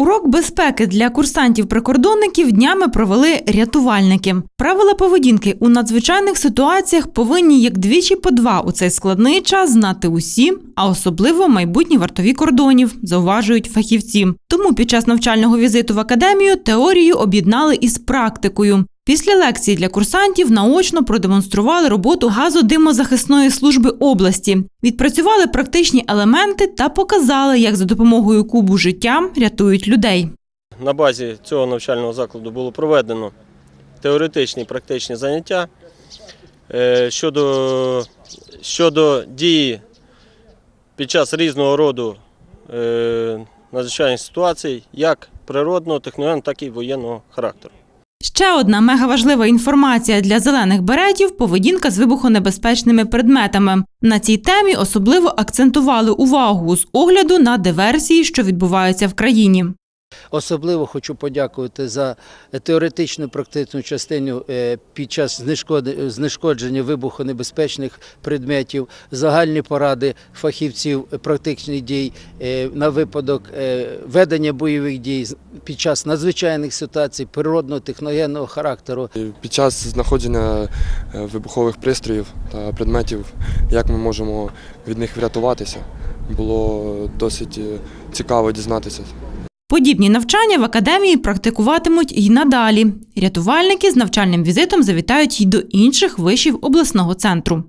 Урок безпеки для курсантів-прикордонників днями провели рятувальники. Правила поведінки у надзвичайних ситуаціях повинні як двічі по два у цей складний час знати усі, а особливо майбутні вартові кордонів, зауважують фахівці. Тому під час навчального візиту в академію теорію об'єднали із практикою. Після лекції для курсантів наочно продемонстрували роботу газодимозахисної служби області, відпрацювали практичні елементи та показали, як за допомогою кубу життя рятують людей. На базі цього навчального закладу було проведено теоретичні і практичні заняття е, щодо, щодо дії під час різного роду е, надзвичайних ситуацій, як природного, техногенного, так і воєнного характеру. Ще одна мегаважлива інформація для зелених беретів поведінка з вибухонебезпечними предметами. На цій темі особливо акцентували увагу з огляду на диверсії, що відбуваються в країні. Особливо хочу подякувати за теоретичну практичну частину е, під час знешкодження вибухонебезпечних предметів, загальні поради фахівців практичних дій е, на випадок е, ведення бойових дій під час надзвичайних ситуацій природного техногенного характеру. Під час знаходження е, вибухових пристроїв та предметів, як ми можемо від них врятуватися, було досить е, цікаво дізнатися. Подібні навчання в академії практикуватимуть і надалі. Рятувальники з навчальним візитом завітають й до інших вишів обласного центру.